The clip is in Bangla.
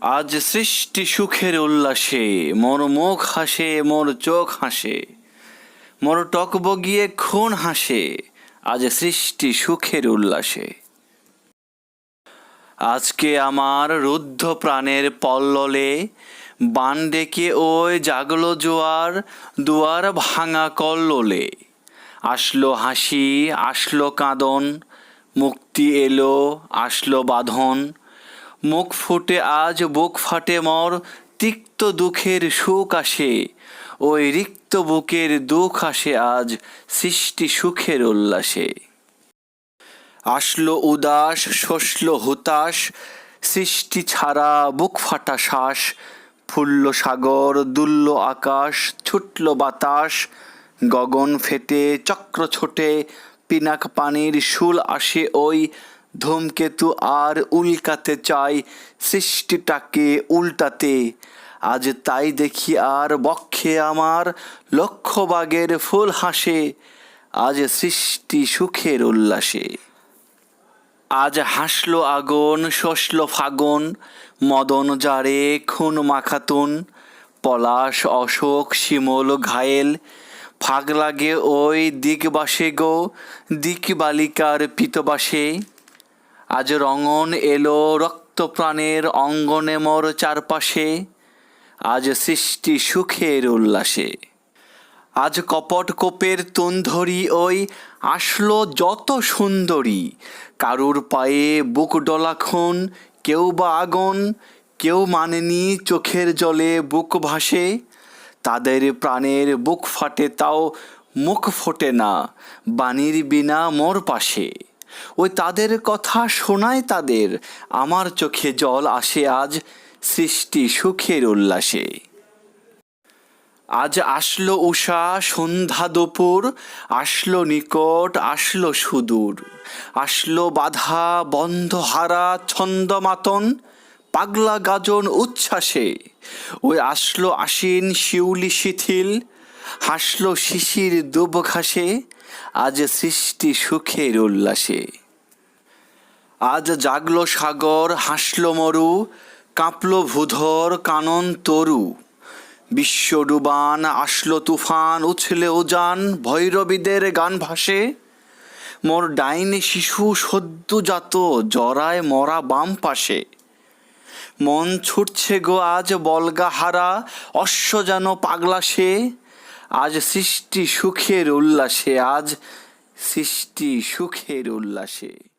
আজ সৃষ্টি সুখের উল্লাসে, মোর মুখ হাসে, মোর চোখ হাসে। মোর টকবগিয়ে খুন হাসে, আজ সৃষ্টি সুখের উল্লাসে। আজকে আমার রুদ্ধ প্রাণের পল্ললে বান ডেকে ওই জাগলো জোয়ার, দুয়ার ভাঙা কল্লোলে। আসলো হাসি, আসলো কাঁদন, মুক্তি এলো, আসলো বাঁধন মুখ ফুটে আজ, বুক ফাটে মর, তিক্ত দুঃখের সুখ আসে। ওই রিক্ত বুকের দুঃখ আসে আজ, সৃষ্টি সুখের উল্লাসে। আসলো উদাস শসলো হুতাশ, সৃষ্টি ছাড়া বুক ফাটা শ্বাস, ফুলল সাগর, দুলল আকাশ, ছুটল বাতাস, গগন ফেটে, চক্র ছোটে, পিনাক পানির শুল আসে ওই ধূমকেতু আর উল্কাতে চাই, সৃষ্টিটাকে উল্টাতে। আজ তাই দেখি আর বক্ষে আমার লক্ষ ফুল হাসে, আজ সৃষ্টি সুখের উল্লাসে। আজ হাসলো আগুন শসলো ফাগুন, মদন জারে খুন মাখাতুন, পলাশ, অশোক, শিমল, ঘায়েল ফাগ লাগে ওই দিকবাসে গো দিক বালিকার পিতবাসে। আজ রঙন এলো রক্ত প্রাণের অঙ্গনে মোর চারপাশে, আজ সৃষ্টি সুখের উল্লাসে। আজ কপট কোপের তুন্ধরি ওই আসলো যত সুন্দরী, কারুর পায়ে বুক ডলা খুন কেউ বা আগুন, কেউ মানেনি চোখের জলে বুক ভাসে, তাদের প্রাণের বুক ফাটে তাও মুখ ফোটে না, বাণীর বিনা মোর পাশে। ওই তাদের কথা শোনায় তাদের। আমার চোখে জল আসে আজ, সৃষ্টি সুখের উল্লাসে। আজ আসলো উষা সন্ধ্যা দুপুর, আসলো নিকট, আসলো সুদূর। আসলো বাধা বন্ধ হারা ছন্দ মাতন পাগলা গাজন উচ্ছ্বাসে। ওই আসলো আসিন শিউলি, শিথিল, হাসলো শিশির দুব ঘাসে আজ সৃষ্টি সুখের উল্লাসে। আজ জাগলো সাগর, হাসলো মরু, কাঁপলো ভূধর, কানন তরু। বিশ্ব ডুবান, আসলো তুফান, উছলে উজান, ভৈরবীদের গান ভাসে। মোর ডাইনে শিশু সদ্যজাত জরায় মরা বাম পাশে। মন ছুটছে গো আজ বলগা হারা অশ্ব যেন পাগলা সে। আজ সৃষ্টি সুখের উল্লাসে আজ সৃষ্টি সুখের উল্লাসে।